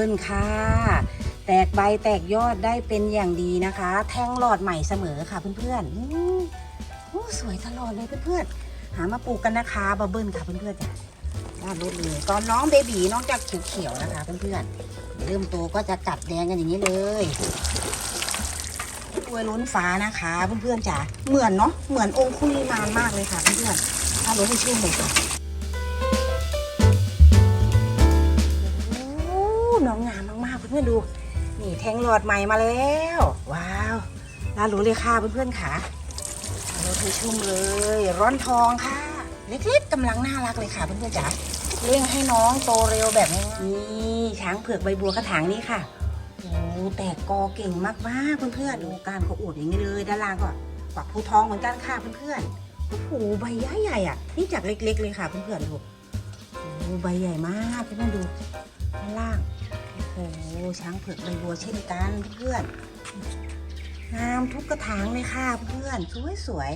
บิลค่ะ แตกใบแตกยอดได้เป็นอย่างดีนะคะ แท่งหลอดใหม่เสมอค่ะเพื่อนๆอืมโอ้สวยตลอดเลยเพื่อนๆหามาปลูกกันนะคะบับเบิลค่ะเพื่อนๆจ้ะด้านรถเลยตอนน้องเบบีน้องจะเขียวๆนะคะเพื่อนๆเริ่มโตก็จะกัดแดงกันอย่างนี้เลยกล้วยล้นฟ้านะคะเพื่อนๆจ๋าเหมือนเนาะเหมือนองคุลีมานมากเลยค่ะเพื่อนๆถ้ารถให้ชื่นเลยค่ะ พื่อนๆดู นี่แทงหลอดใหม่มาแล้ว ว้าวน่ารู้เลยค่ะเพื่อนๆค่ะเรถให้ชุ่มเลย ร้อนทองค่ะ เล็กๆกำลังน่ารักเลยค่ะเพื่อนๆจ๋าเร่งให้น้องโตเร็วแบบนี้นี่ช้างเผือกใบบัวกระถางนี่ค่ะโอ้แตกกอเก่งมากๆเพื่อนๆดูการเขาอวดอย่างนี้เลยด้านล่างก็ปักภูทองเหมือนกันค่ะเพื่อนๆโอ้โหใบใหญ่ๆอะนี่จากเล็ก ๆ เลยค่ะเพื่อนๆดูโอ้ใบใหญ่มากเพื่อนๆดูด้านล่าง โอ้โหช้างเผือกใบบัวเช่นกันเพื่อนงามทุกกระถางเลยค่ะเพื่อนสวยสวย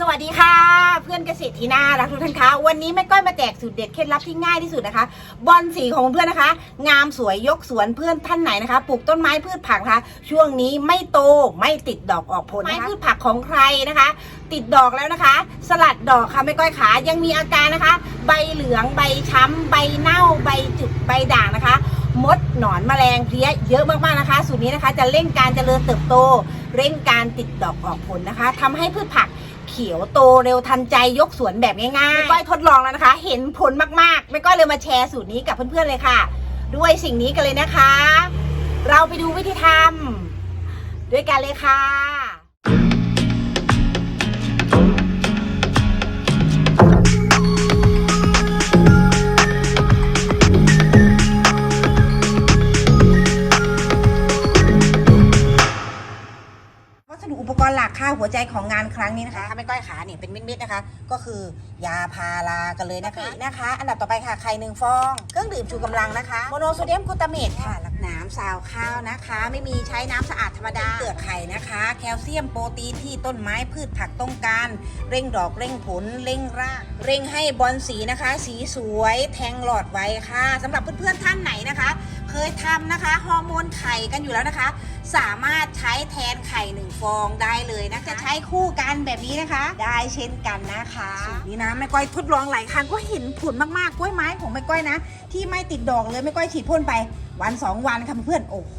สวัสดีค่ะ เพื่อนเกษตรที่น่ารักทุกท่านคะวันนี้แม่ก้อยมาแจกสูตรเด็ดเคล็ดลับที่ง่ายที่สุดนะคะ บอลสีของเพื่อนนะคะ งามสวยยกสวนเพื่อนท่านไหนนะคะปลูกต้นไม้พืชผักนะคะช่วงนี้ไม่โตไม่ติดดอกออกผลนะคะไม้พืชผักของใครนะคะ ติดดอกแล้วนะคะ สลัดดอกค่ะแม่ก้อยขายังมีอาการนะคะ ใบเหลืองใบช้ำใบเน่าใบจุดใบด่างนะคะ มดหนอนแมลงเพลี้ยเยอะมากๆนะคะสูตรนี้นะคะจะเร่งการเจริญเติบโต เร่งการติดดอกออกผลนะคะทำให้พืชผักเขียวโตเร็วทันใจยกสวนแบบง่ายๆแม่ก้อยทดลองแล้วนะคะ เห็นผลมากๆแม่ก้อยเลยมาแชร์สูตรนี้กับเพื่อนๆเลยค่ะ ด้วยสิ่งนี้กันเลยนะคะ เราไปดูวิธีทำด้วยกันเลยค่ะ หลักค่าหัวใจของงานครั้งนี้นะคะถ้าไม่ก้อยขาเนี่ยเป็นเม็ดๆนะคะ ก็คือยาพารากันเลยนะคะนะคะ อันดับต่อไปค่ะไข่หนึ่งฟอง เครื่องดื่มชูกำลังนะคะโมโนโซเดียมกลูตาเมตค่ะหลักน้ำซาวข้าวนะคะ ไม่มีใช้น้ำสะอาดธรรมดาเปลือกไข่นะคะ แคลเซียมโปรตีนที่ต้นไม้พืชผักต้องการ เร่งดอกเร่งผลเร่งรากเร่งให้บอลสีนะคะ สีสวยแทงหลอดไว้ค่ะสำหรับเพื่อนๆท่านไหนนะคะ เคยทำนะคะฮอร์โมนไข่กันอยู่แล้วนะคะ สามารถใช้แทนไข่หนึ่งฟองได้เลยนะคะจะใช้คู่กันแบบนี้นะคะ ได้เช่นกันนะคะนี่นะแม่ก้อยทดลองหลายครั้งก็เห็นผลมากๆกล้วยไม้ของแม่ก้อยนะ ที่ไม่ติดดอกเลยแม่ก้อยฉีดพ่นไป วันสองวันค่ะเพื่อนโอ้โห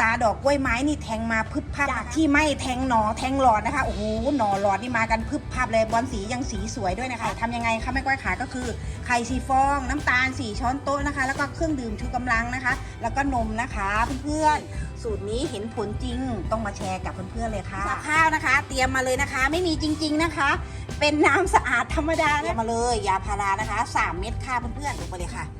ตาดอกกล้วยไม้นี่แทงมาพึบพับจากที่ไม่แทงหนอแทงหลอดนะคะโอ้โหหนอหลอดนี่มากันพึบพับเลยบอลสียังสีสวยด้วยนะคะทำยังไงคะแม่ก้อยขาก็คือไข่สีฟอง น้ำตาลสี่ช้อนโต๊ะนะคะ แล้วก็เครื่องดื่มชูกำลังนะคะ แล้วก็นมนะคะเพื่อนๆสูตรนี้เห็นผลจริงต้องมาแชร์กับเพื่อนๆเลยค่ะข้าวนะคะ เตรียมมาเลยนะคะ ไม่มีจริง ๆนะคะ เป็นน้ำสะอาดธรรมดาเตรียมมาเลยยาพารานะคะ 3 เม็ดค่ะเพื่อนๆลงไปเลยค่ะนี่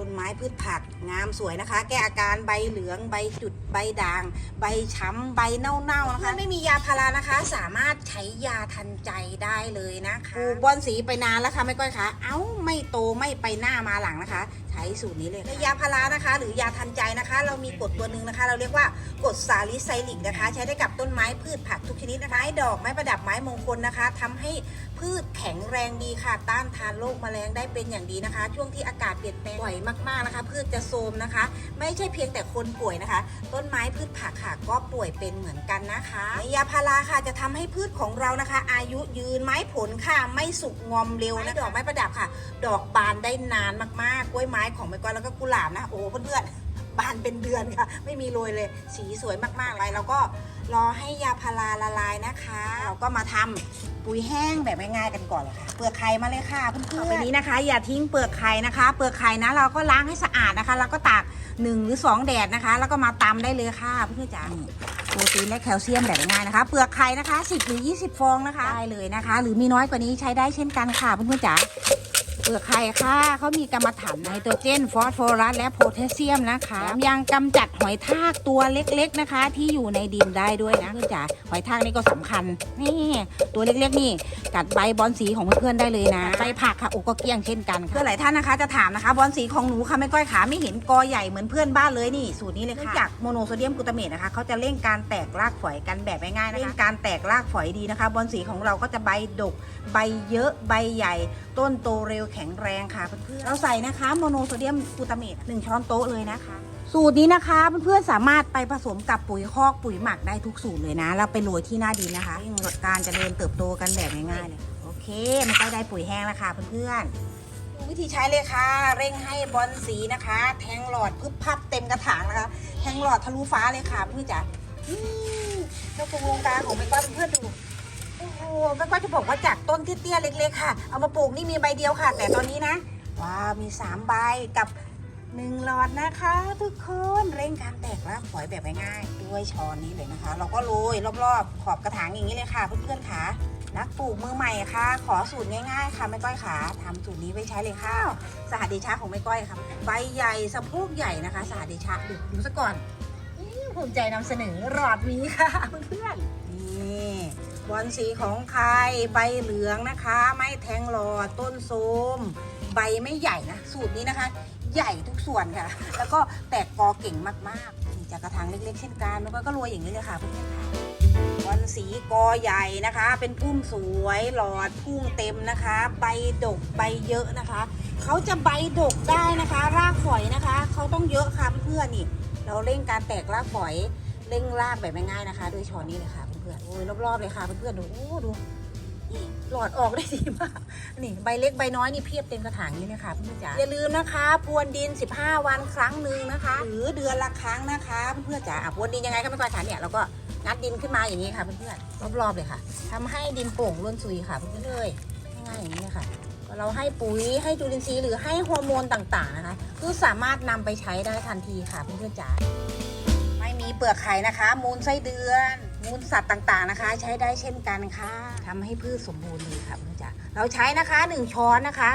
ต้นไม้พืชผักงามสวยนะคะ แก้อาการใบเหลืองใบจุดใบด่าง ใบช้ำใบเน่าๆนะคะ ไม่มียาพารานะคะ สามารถใช้ยาทันใจได้เลยนะคะปลูกบอนสีไปนานแล้วค่ะไม่ก้อยคะเอ้าไม่โตไม่ไปหน้ามาหลังนะคะ ใช้สูตรนี้เลยค่ะยาพารานะคะ หรือยาทันใจนะคะ เรามีกรดตัวหนึ่งนะคะ เราเรียกว่ากรดซาลิไซลิกนะคะ ใช้ได้กับต้นไม้พืชผักทุกชนิดนะคะไม้ดอกไม้ประดับไม้มงคลนะคะทำให้ พืชแข็งแรงดีค่ะ ต้านทานโรคแมลงได้เป็นอย่างดีนะคะ ช่วงที่อากาศเปลี่ยนแปลงบ่อยมากๆนะคะ พืชจะโทรมนะคะ ไม่ใช่เพียงแต่คนป่วยนะคะ ต้นไม้พืชผักค่ะก็ป่วยเป็นเหมือนกันนะคะยาพาราค่ะจะทำให้พืชของเรานะคะ อายุยืนไม้ผลค่ะ ไม่สุกงอมเร็วนะดอกไม้ประดับค่ะ ดอกบานได้นานมากๆกล้วยไม้ของแม่ก้อยแล้วก็กุหลาบนะโอ้เพื่อนๆบานเป็นเดือนค่ะ ไม่มีโรยเลย สีสวยมากๆเลยแล้วก็ รอให้ยาพาราละลายนะคะ เราก็มาทำปุ๋ยแห้งแบบง่ายๆกันก่อนเลยค่ะ เปลือกไข่มาเลยค่ะเพื่อนๆต่อไปนี้นะคะ อย่าทิ้งเปลือกไข่นะคะ เปลือกไข่นะเราก็ล้างให้สะอาดนะคะ แล้วก็ตากหนึ่งหรือสองแดดนะคะ แล้วก็มาตำได้เลยค่ะเพื่อนๆจ๋านี่โปรตีนและแคลเซียมแบบง่ายนะคะ เปลือกไข่นะคะ 10 หรือ 20 ฟองนะคะ ได้เลยนะคะ หรือมีน้อยกว่านี้ใช้ได้เช่นกันค่ะเพื่อนๆจ๋าเป ลือกไข่ค่ะ เขามีกรรมฐานไนโตรเจน ฟอสฟอรัส และโพแทสเซียมนะคะยังกำจัดหอยทากตัวเล็กๆนะคะ ที่อยู่ในดินได้ด้วยนะเพื่อนจ๋าหอยทากนี่ก็สำคัญนี่ตัวเล็กๆนี่กัดใบบอลสีของเพื่อนๆได้เลยนะใบผักค่ะอกก็เกลี้ยงเช่นกันค่ะเพื่อนหลายท่านนะคะจะถามนะคะบอลสีของหนูค่ะไม่ก้อยขาไม่เห็นกอใหญ่เหมือนเพื่อนบ้านเลยนี่สูตรนี้เลยค่ะจากโมโนโซเดียมกลูตาเมตนะคะเขาจะเร่งการแตกรากฝอยกันแบบง่ายๆนะคะเร่งการแตกรากฝอยดีนะคะ บอลสีของเราก็จะใบดก ใบเยอะใบใหญ่ ต้นโตเร็วแข็งข็งแรงค่ะเพื่อนๆเราใส่นะคะโมโนโซเดียมกลูตาเมตหนึ่งช้อนโต๊ะเลยนะคะ สูตรนี้นะคะเพื่อนๆสามารถไปผสมกับปุ๋ยคอกปุ๋ยหมักได้ทุกสูตรเลยนะแล้วไปโรยที่หน้าดินนะคะการจเจริญเติบโตกันแบบง่ายๆเลยโอเคมันก็ได้ปุ๋ยแห้งแล้วค่ะเพื่อนๆดูวิธีใช้เลยค่ะ เร่งให้บอลสีนะคะ แทงหลอดพึบพับเต็มกระถางนะคะ แทงหลอดทะลุฟ้าเลยค่ะเพื่อนจ๋าอืมเจ้าโครงการของแม่ก้อยเพื่อนๆดู โอ้โหแม่ก้อยจะบอกว่าจากต้นเตี้ยๆเล็ก ๆ ค่ะ เอามาปลูกนี่มีใบเดียวค่ะ แต่ตอนนี้นะ ว้าวมีสามใบกับหนึ่งหลอดนะคะ ทุกคนเร่งการแตกรากฝอยแบบง่ายๆด้วยช้อนนี้เลยนะคะ เราก็โรยรอบๆ ขอบกระถางอย่างนี้เลยค่ะเพื่อนๆค่ะนักปลูกมือใหม่ค่ะ ขอสูตรง่ายๆค่ะแม่ก้อยค่ะทำสูตรนี้ไว้ใช้เลยค่ะสหเดชะของแม่ก้อยค่ะใบใหญ่สะโพกใหญ่นะคะสหเดชะดูดูซะก่อนภูมิใจนำเสนอหลอดนี้ค่ะเพื่อนๆนี่ บอลสีของใครใบเหลืองนะคะ ไม่แทงหลอดต้นโทรมใบไม่ใหญ่นะ สูตรนี้นะคะ ใหญ่ทุกส่วนค่ะ แล้วก็แตกกอเก่งมากๆนี่จากกระถางเล็กๆ เช่นกันแล้วก็โรยอย่างนี้เลยค่ะเพื่อนๆค่ะบอลสีกอใหญ่นะคะ เป็นพุ่มสวยหลอดพุ่งเต็มนะคะ ใบดกใบเยอะนะคะ เขาจะใบดกได้นะคะ รากฝอยนะคะ เขาต้องเยอะค่ะเพื่อนๆนี่ เราเร่งการแตกรากฝอยเร่งรากแบบง่ายๆนะคะด้วยช้อนนี้เลยค่ะ พื่อนๆโอ้ยรอบๆเลยค่ะเพื่อนๆดูโอ้ดูนี่หลอดออกได้ดีมากนี่ใบเล็กใบน้อยนี่เพียบเต็มกระถางนี้เลยค่ะเพื่อนๆจ๋าอย่าลืมนะคะพรวนดิน 15 วันครั้งหนึ่งนะคะ หรือเดือนละครั้งนะคะเพื่อนๆจ๋าอะพรวนดินยังไงก็ไม่ก่อนค่ะเนี่ยเราก็งัดดินขึ้นมาอย่างนี้ค่ะเพื่อนๆรอบๆเลยค่ะทำให้ดินโป่งร่วนซุยค่ะเพื่อนๆเลยง่ายๆอย่างนี้ค่ะเราให้ปุ๋ยให้จุลินทรีย์หรือให้ฮอร์โมนต่างๆนะคะคือสามารถนำไปใช้ได้ทันทีค่ะเพื่อนๆจ๋าไม่มีเปลือกไข่นะคะ มูลไส้เดือน มูลสัตว์ต่างๆนะคะ ใช้ได้เช่นกันค่ะทำให้พืชสมบูรณ์เลยค่ะเพื่อนจ๋าเราใช้นะคะหนึ่งช้อนนะคะ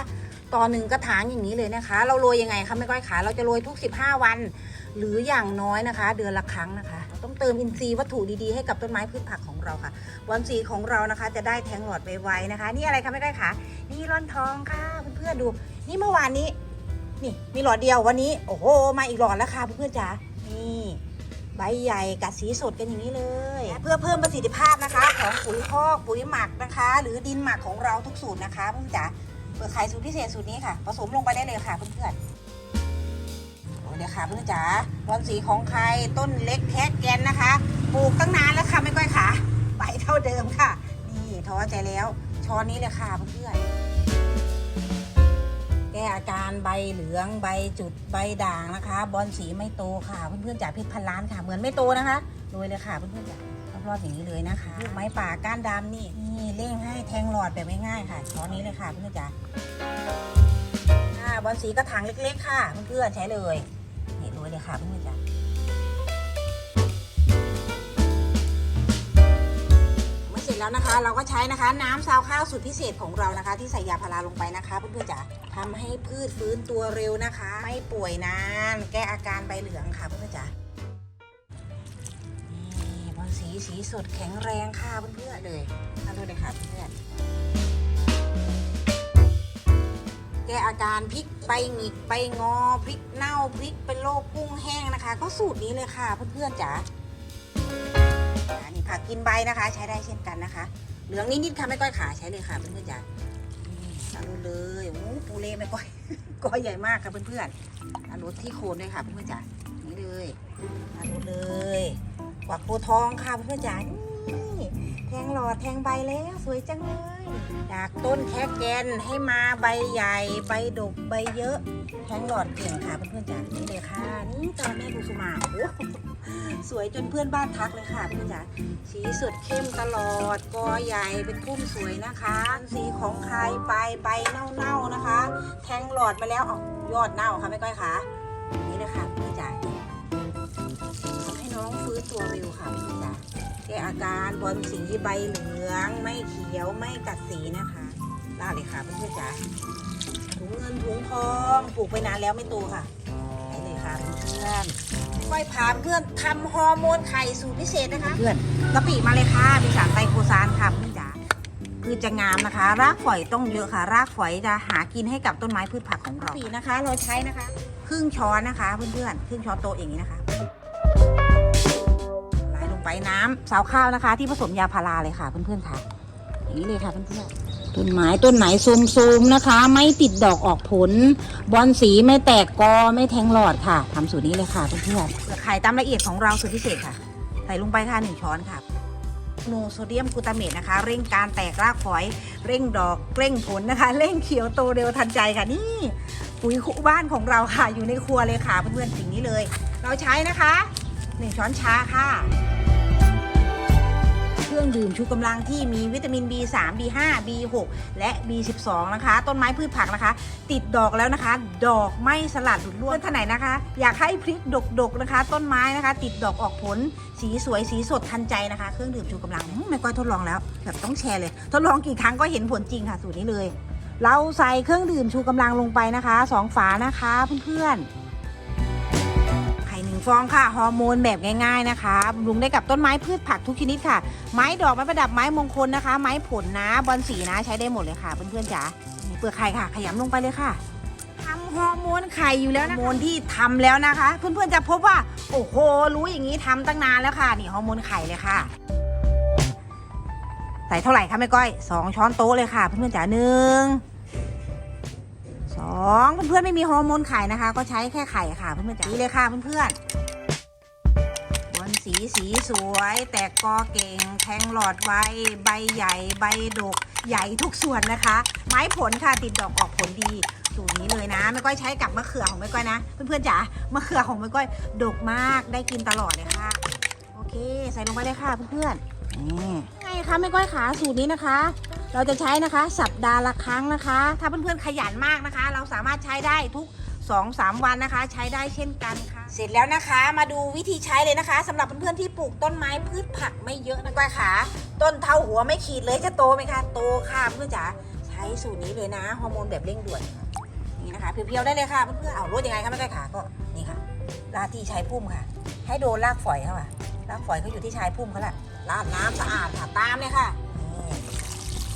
ต่อหนึ่งกระถางอย่างนี้เลยนะคะ เราโรยยังไงคะไม่ก้อยขาเราจะโรยทุก 15 วัน หรืออย่างน้อยนะคะ เดือนละครั้งนะคะเราต้องเติมอินทรีย์วัตถุดีๆให้กับต้นไม้พืชผักของเราค่ะวันสีของเรานะคะ จะได้แทงหลอดไวๆนะคะ นี่อะไรคะไม่ก้อยขานี่ร่อนทองค่ะเพื่อนๆดู นี่เมื่อวานนี้ นี่มีหลอดเดียววันนี้ โอ้โหมาอีกหลอดแล้วค่ะเพื่อนๆจ๋านี่ ใบใหญ่กัดสีสดกันอย่างนี้เลย เพื่อเพิ่มประสิทธิภาพนะคะ ของปุ๋ยคอกปุ๋ยหมักนะคะ หรือดินหมักของเราทุกสูตรนะคะเพื่อนจ๋าเปิดขายสูตรพิเศษสูตรนี้ค่ะ ผสมลงไปได้เลยค่ะเพื่อนๆโอ้เดี๋ยวค่ะเพื่อนจ๋าวันสีของใครต้นเล็กแค่แกนนะคะปลูกตั้งนานแล้วค่ะไม่ก้อยค่ะใบเท่าเดิมค่ะ นี่ท้อใจแล้วช้อนนี้เลยค่ะเพื่อนๆ อาการใบเหลืองใบจุดใบด่างนะคะ บอลสีไม่โตค่ะเพื่อนๆจากเพชรพันล้านค่ะ เหมือนไม่โตนะคะรวยเลยค่ะเพื่อนๆจากรอบๆอย่างนี้เลยนะคะลูกไม้ป่าก้านดำนี่นี่เร่งให้แทงหลอดแบบง่ายๆค่ะช้อนนี้เลยค่ะเพื่อนๆจ๋าอ่าบอลสีกระถางเล็ก ๆ ค่ะเพื่อนๆใช้เลยนี่รวยเลยค่ะเพื่อนๆ แล้วนะคะ เราก็ใช้นะคะ น้ำซาวข้าวสูตรพิเศษของเรานะคะ ที่ใส่ยาพาราลงไปนะคะเพื่อนๆจ๋าทำให้พืชฟื้นตัวเร็วนะคะ ไม่ป่วยนาน แก้อาการใบเหลืองค่ะเพื่อนๆจ๋านี่บอลสีสีสดแข็งแรงค่ะเพื่อนๆเลยทำดูเลยค่ะเพื่อนแก้อาการพริกใบหงิกใบงอพริกเน่าพริกเป็นโรคกุ้งแห้งนะคะ ก็สูตรนี้เลยค่ะเพื่อนๆจ๋า นี่ผักกินใบนะคะ ใช้ได้เช่นกันนะคะ เหลืองนิดๆค่ะไม่ก้อยขาใช้เลยค่ะเพื่อนๆจ๋าอารุเลยโอ้ปูเล่ไม่ก้อยก้อยใหญ่มากค่ะเพื่อนๆอารุที่โคนด้วยค่ะเพื่อนๆจ๋านี่เลยอารุเลยกวักโพทองค่ะเพื่อนๆจ้ะนี่ ทงหลอดแทงใบแล้วสวยจังเลยจากต้นแคแกนให้มาใบใหญ่ใบดกใบเยอะ แทงหลอดเก่งค่ะเพื่อนๆจ๋านี่เลยค่ะนี่ตอนแม่กุสุมาโอ้สวยจนเพื่อนบ้านทักเลยค่ะเพื่อนจ๋าสีสดเข้มตลอดกอใหญ่เป็นพุ่มสวยนะคะ สีของครไปใบเน่าๆนะคะ แทงหลอดมาแล้วออกยอดเน่าค่ะไม่ก้อยค่ะนี่เลยค่ะพี่อนจ๋าทำให้น้องฟื้นตัวเร็วค่ะเพี่อนจ๋า แก้อาการบอลสีใบเหลืองไม่เขียวไม่กัดสีนะคะลาดเลยค่ะเพื่อนๆจ๋าถุงเงินถุงทองปลูกไปนานแล้วไม่โตค่ะใช้เลยค่ะเพื่อนๆก้อยพาเพื่อนทำฮอร์โมนไข่สูตรพิเศษนะคะ เพื่อนกะปิมาเลยค่ะมีสารไตรโคซานค่ะเพื่อนจ๋าพืชจะงามนะคะ รากฝอยต้องเยอะค่ะ รากฝอยจะหากินให้กับต้นไม้พืชผักของเราปีนะคะ เราใช้นะคะ ครึ่งช้อนนะคะ เพื่อนๆครึ่งช้อนโต๊ะอย่างนี้นะคะ ไหลลงไปน้ำสาวข้าวนะคะ ที่ผสมยาพาราเลยค่ะเพื่อนๆค่ะอย่างนี้เลยค่ะเพื่อนต้นไม้ต้นไหนโซมๆนะคะ ไม่ติดดอกออกผล บอลสีไม่แตกกอไม่แทงหลอดค่ะทำสูตรนี้เลยค่ะเพื่อนๆไข่ตามละเอียดของเราสูตรพิเศษค่ะ ใส่ลงไปค่ะหนึ่งช้อนค่ะโนโซเดียมกลูตาเมตนะคะ เร่งการแตกรากฝอย เร่งดอกเร่งผลนะคะ เร่งเขียวโตเร็วทันใจค่ะนี่ ปุ๋ยคู่บ้านของเราค่ะอยู่ในครัวเลยค่ะเพื่อนๆสิ่งนี้เลย เราใช้นะคะหนึ่งช้อนชาค่ะเค รื่องดื่มชูกำลังที่มีวิตามิน B3 B5 B6 และ B12 นะคะ ต้นไม้พืชผักนะคะ ติดดอกแล้วนะคะ ดอกไม่สลัดหลุดร่วงท่านไหนนะคะ อยากให้พริกดกๆนะคะ ต้นไม้นะคะ ติดดอกออกผลสีสวยสีสดทันใจนะคะ เครื่องดื่มชูกำลังไม่ก้อยทดลองแล้วแบบต้องแชร์เลย ทดลองกี่ครั้งก็เห็นผลจริงค่ะสูตรนี้เลย เราใส่เครื่องดื่มชูกำลังลงไปนะคะสองฝานะคะเพื่อนๆ ฟองค่ะฮอร์โมนแบบง่าย ๆนะคะบำรุงได้กับต้นไม้พืชผักทุกชนิดค่ะ ไม้ดอกไม้ประดับไม้มงคลนะคะ ไม้ผลนะบอลสีนะใช้ได้หมดเลยค่ะเพื่อนๆจ๋านี่เปลือกไข่ค่ะขยำลงไปเลยค่ะทำฮอร์โมนไข่อยู่แล้วนะฮอร์โมนที่ทำแล้วนะคะ เพื่อนๆจะพบว่า โอ้โห รู้อย่างนี้ทำตั้งนานแล้วค่ะ นี่ฮอร์โมนไข่เลยค่ะ ใส่เท่าไหร่คะแม่ก้อยสองช้อนโต๊ะเลยค่ะ เพื่อนๆจ๋าหนึ่งส องเพื่อนๆไม่มีฮอร์โมนไข่นะคะ ก็ใช้แค่ไข่ค่ะเพื่อนๆจ๋านี่เลยค่ะเพื่อนๆบอลสีสีสวย แตกกอเก่งแทงหลอดไวใบใหญ่ ใบดก ใหญ่ทุกส่วนนะคะ ไม้ผลค่ะติดดอกออกผลดีสูตรนี้เลยนะแม่ก้อยใช้กับมะเขือของแม่ก้อยนะ เพื่อนๆจ๋ามะเขือของแม่ก้อยดกมากได้กินตลอดเลยค่ะ โอเค ใส่ลงไปเลยค่ะเพื่อนๆนี่ไงคะแม่ก้อยขาสูตรนี้นะคะ เราจะใช้นะคะ สัปดาห์ละครั้งนะคะ ถ้าเพื่อนๆขยันมากนะคะ เราสามารถใช้ได้ทุก2-3วันนะคะ ใช้ได้เช่นกันค่ะ เสร็จแล้วนะคะ มาดูวิธีใช้เลยนะคะสำหรับเพื่อนๆที่ปลูกต้นไม้พืชผักไม่เยอะนะก้อยขาต้นเท่าหัวไม่ขีดเลยจะโตไหมคะโตค่ะเพื่อนจ๋าใช้สูตรนี้เลยนะฮอร์โมนแบบเร่งด่วนนี่นะคะเพียวๆได้เลยค่ะเพื่อนๆเอารู้ยังไงคะแม่ก้ขาก็นี่ค่ะลาดที่ใชายพุ่มค่ะ ให้โดนรากฝอยเขาค่ะรากฝอยเขาอยู่ที่ชายพุ่มเขาแหละราดน้ำสะอาดค่ะตามเลยค่ะ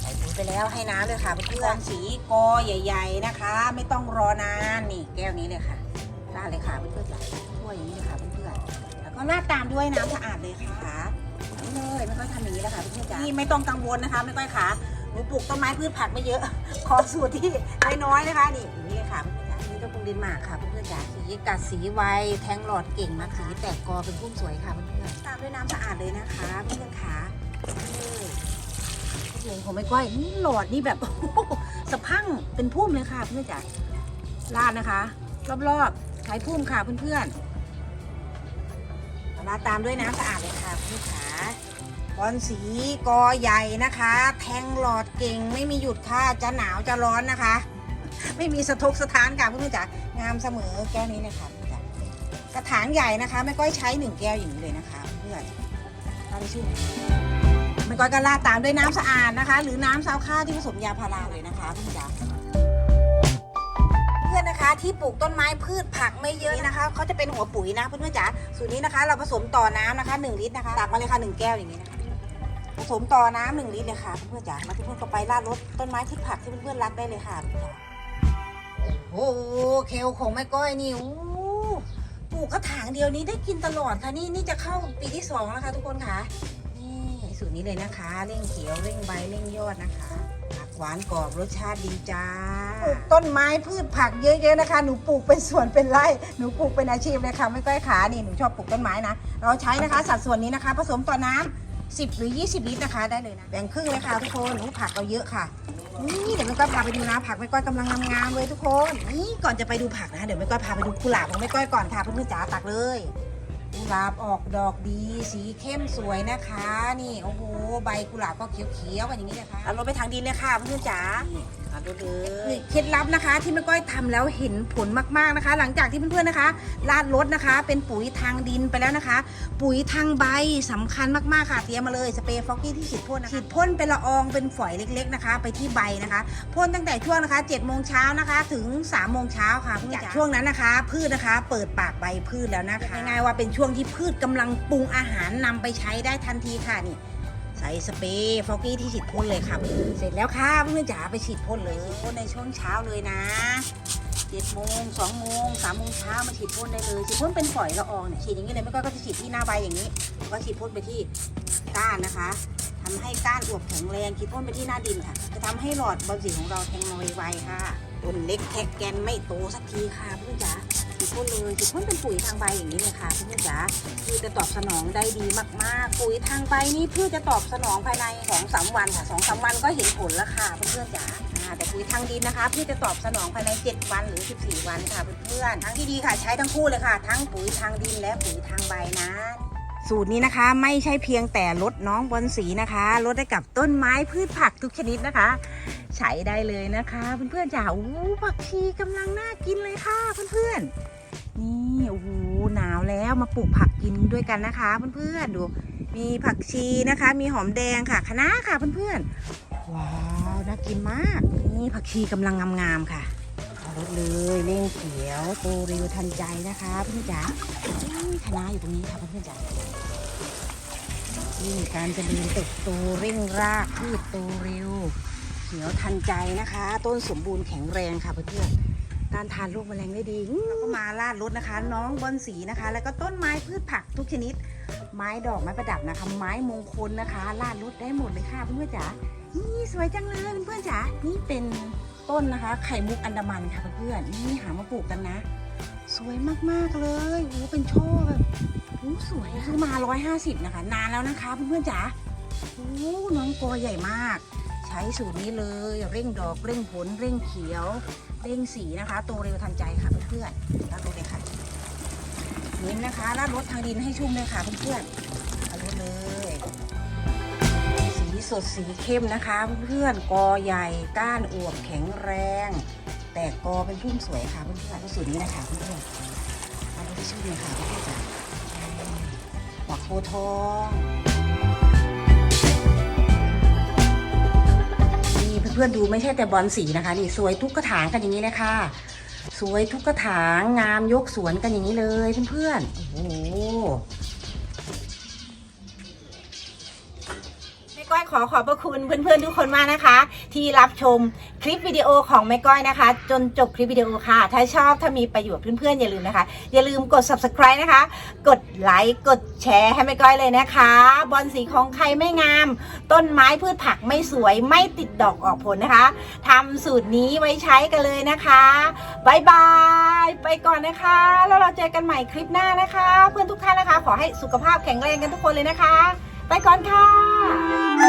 ใส่ปุ๋ยไปแล้วให้น้ำเลยค่ะเพื่อนสีกอใหญ่ ๆนะคะ ไม่ต้องรอนานนี่แก้วนี้เลยค่ะราดเลยค่ะเพื่อนๆจ้ะถ้วยอย่างนี้เลยค่ะเพื่อนๆแล้วก็ราดตามด้วยน้ำสะอาดเลยค่ะนี่เลยไม่ค่อยทำอย่างนี้แล้วค่ะเพื่อนๆจ้ะนี่ไม่ต้องกังวลนะคะ ไม่ค่อยขาหนูปลูกต้นไม้พืชผักไม่เยอะ ขอสูตรที่น้อยๆนะคะนี่อย่างนี้เลยค่ะเพื่อนๆจ้ะนี่ต้องปรุงดินหมากค่ะเพื่อนๆจ้ะสีกัดสีไวแทงหลอดเก่งมากสีแตกกอเป็นพุ่มสวยค่ะเพื่อนๆตามด้วยน้ำสะอาดเลยนะคะเพื่อนๆขาเลย เหลืองของไม่ก้อยนี่หลอดนี่แบบสะพังเป็นพุ่มเลยค่ะเพื่อนจ้ะราดนะคะ รอบๆใช้พุ่มค่ะเพื่อนๆราดตามด้วยน้ำสะอาดเลยค่ะเพื่อนขาบอลสีกอใหญ่นะคะ แทงหลอดเก่งไม่มีหยุดค่ะจะหนาวจะร้อนนะคะ ไม่มีสะทกสถานค่ะเพื่อนๆจ๋างามเสมอแก้วนี้เลยค่ะกระถางใหญ่นะคะ ไม่ก้อยใช้หนึ่งแก้วอย่างนี้เลยนะคะ เพื่อนตามชื่อ ไม่ก้อยก็ราดตามด้วยน้ำสะอาดนะคะ หรือน้ำซาวข้าวที่ผสมยาพาราเลยนะคะเพื่อนจ๋าเพื่อนนะคะที่ปลูกต้นไม้พืชผักไม่เยอะนะคะเขาจะเป็นหัวปุ๋ยนะเพื่อนๆจ๋าสูตรนี้นะคะ เราผสมต่อน้ำนะคะหนึ่งลิตรนะคะตักมาเลยค่ะหนึ่งแก้วอย่างนี้นะคะผสมต่อน้ำหนึ่งลิตรเลยค่ะเพื่อนๆจ๋ามาที่เพื่อนก็ไปราดรถต้นไม้ที่ผักที่เพื่อนๆรักได้เลยค่ะเพื่อนจ๋าโอ้โหเคลของแม่ก้อยนี่อู้ปลูกกระถางเดียวนี้ได้กินตลอดค่ะนี่นี่จะเข้าปีที่สองแล้วค่ะทุกคนค่ะ สูตรนี้เลยนะคะ เร่งเขียวเร่งใบเร่งยอดนะคะผักหวานกรอบรสชาติดีจ้า ปลูกต้นไม้พืชผักเยอะๆนะคะ หนูปลูกเป็นสวนเป็นไร่ หนูปลูกเป็นอาชีพเลยค่ะ ไม่ก้อยขา นี่ หนูชอบปลูกต้นไม้นะ เราใช้นะคะสัดส่วนนี้นะคะ ผสมต่อน้ำ10 หรือ 20 ลิตรนะคะ ได้เลยนะ แบ่งครึ่งเลยค่ะทุกคนนี่ผักเราเยอะค่ะ นี่เดี๋ยวแม่ก้อยพาไปดูนะผักแม่ก้อยกำลังงามๆเลยทุกคน นี่ก่อนจะไปดูผักนะ เดี๋ยวแม่ก้อยพาไปดูกุหลาบของแม่ก้อยก่อนค่ะเพื่อนๆจ๋าตักเลย กุหลาบออกดอกดี สีเข้มสวยนะคะ นี่โอ้โหใบกุหลาบก็เขียวๆกันอย่างนี้นะคะเอาลงไปทางดินเลยค่ะเพื่อนๆจ๋า เอาดูเลยเคล็ดลับนะคะ ที่แม่ก้อยทำแล้วเห็นผลมากๆนะคะ หลังจากที่เพื่อนๆนะคะราดรถนะคะ เป็นปุ๋ยทางดินไปแล้วนะคะ ปุ๋ยทางใบสำคัญมากๆค่ะเตรียมมาเลยสเปรย์ฟอกกี้ที่ฉีดพ่นนะคะฉีดพ่นเป็นละอองเป็นฝอยเล็ก ๆนะคะ ไปที่ใบนะคะพ่นตั้งแต่ช่วงนะคะ7โมงเช้านะคะ ถึง3โมงเช้าค่ะเพื่อนจากช่วงนั้นนะคะ พืชนะคะ เปิดปากใบพืชแล้วนะคะง่ายๆว่าเป็นช่วงที่พืชกำลังปรุงอาหารนำไปใช้ได้ทันทีค่ะนี่ ใส่สเปรย์ฟอกกี้ที่ฉีดพ่นเลยค่ะเสร็จแล้วค่ะเพื่อนจ๋าไปฉีดพ่นเลยฉีดพ่นในช่วงเช้าเลยนะเจ็ดโมงสองโมงสามโมงเช้ามาฉีดพ่นได้เลยฉีดพ่นเป็นฝอยละอองเนี่ยฉีดอย่างนี้เลยไม่ก็ก็จะฉีดที่หน้าใบอย่างนี้ก็ฉีดพ่นไปที่ก้านนะคะทำให้ก้านอวบแข็งแรงคิดพ่นไปที่หน้าดินค่ะ จะทำให้หลอดบอลสีของเราแทงมาไวๆค่ะต้นเล็กแทกแกนไม่โตสักทีค่ะเพื่อนจ๋า พ่นเลยคิดพ่นเป็นปุ๋ยทางใบอย่างนี้เลยค่ะเพื่อนจ๋าคือจะตอบสนองได้ดีมากๆ ปุ๋ยทางใบนี่เพื่อจะตอบสนองภายใน2องสาวันค่ะ2องสาวันก็เห็นผลแล้วค่ะเพื่อนๆจ๋าแต่ปุ๋ยทางดินนะคะเพื่อจะตอบสนองภายใน 7 วันหรือ 14 วันค่ะเพื่อนๆทั้งที่ดีค่ะใช้ทั้งคู่เลยค่ะ ทั้งปุ๋ยทางดินและปุ๋ยทางใบนะสูตรนี้นะคะไม่ใช่เพียงแต่ลดน้องบอลสีนะคะลดได้กับต้นไม้พืชผักทุกชนิดนะคะ ใช้ได้เลยนะคะ เพื่อนๆจ๋าอู้ผักชีกำลังน่ากินเลยค่ะเพื่อนๆ นี่โอ้โหหนาวแล้วมาปลูกผักกินด้วยกันนะคะเพื่อนๆดู มีผักชีนะคะ มีหอมแดงค่ะคะน้าค่ะเพื่อนๆว้าวน่ากินมาก นี่ผักชีกำลังงามๆค่ะรสเลยเร่งเขียวโตเร็วทันใจนะคะเพื่อนจ๋าคะน้าอยู่ตรงนี้ค่ะเพื่อนๆจ๋ายิ่การเจริญเติบโตเร่งรากพืชโตเร็ว เขียวทันใจนะคะ ต้นสมบูรณ์แข็งแรงค่ะเพื่อนๆ ต้านทานโรคแมลงได้ดีแล้วก็มาลาดรถนะคะ น้องบอนสีนะคะ แล้วก็ต้นไม้พืชผักทุกชนิด ไม้ดอกไม้ประดับนะคะ ไม้มงคลนะคะลาดรถได้หมดเลยค่ะเพื่อนๆจ๋านี่สวยจังเลยเพื่อนๆจ๋านี่เป็นต้นนะคะ ไข่มุกอันดามันค่ะเพื่อนๆนี่หามาปลูกกันนะ สวยมากๆเลยโอ้เป็นช่อแบบโอ้สวยซื้อมา 150 นะคะ นานแล้วนะคะเพื่อนๆจ๋าโอ้น้องกอใหญ่มาก ช้สูตรนี้เลยเร่งดอกเร่งผลเร่งเขียว เร่งสีนะคะ โตเร็วทันใจค่ะเพื่อนๆราดรถเลยค่ะเน้นนะคะราดรถทางดินให้ชุ่มเลยค่ะเพื่อนๆราดเลย สีสดสีเข้มนะคะ เพื่อนๆกอใหญ่ก้านอวบแข็งแรง แต่กอเป็นพุ่มสวยค่ะเพื่อนๆสูตรนี้นะคะเพื่อนๆราดรถให้ชุ่มเลยค่ะเพื่อนๆจ๋าหวักโพทอง เพื่อนๆดูไม่ใช่แต่บอลสีนะคะนี่สวยทุกกระถางกันอย่างนี้เลยค่ะ สวยทุกกระถางงามยกสวนกันอย่างนี้เลยเพื่อนๆโอ้โห ขอขอบพระคุณเพื่อนๆทุกคนมากนะคะ ที่รับชมคลิปวิดีโอของแม่ก้อยนะคะ จนจบคลิปวิดีโอค่ะ ถ้าชอบถ้ามีประโยชน์เพื่อนๆอย่าลืมนะคะ อย่าลืมกด subscribe นะคะ กดไลค์กดแชร์ให้แม่ก้อยเลยนะคะ บอลสีของใครไม่งาม ต้นไม้พืชผักไม่สวยไม่ติดดอกออกผลนะคะทำสูตรนี้ไว้ใช้กันเลยนะคะบายบายไปก่อนนะคะ แล้วเราเจอกันใหม่คลิปหน้านะคะ เพื่อนทุกท่านนะคะ ขอให้สุขภาพแข็งแรงกันทุกคนเลยนะคะ ไปก่อนค่ะ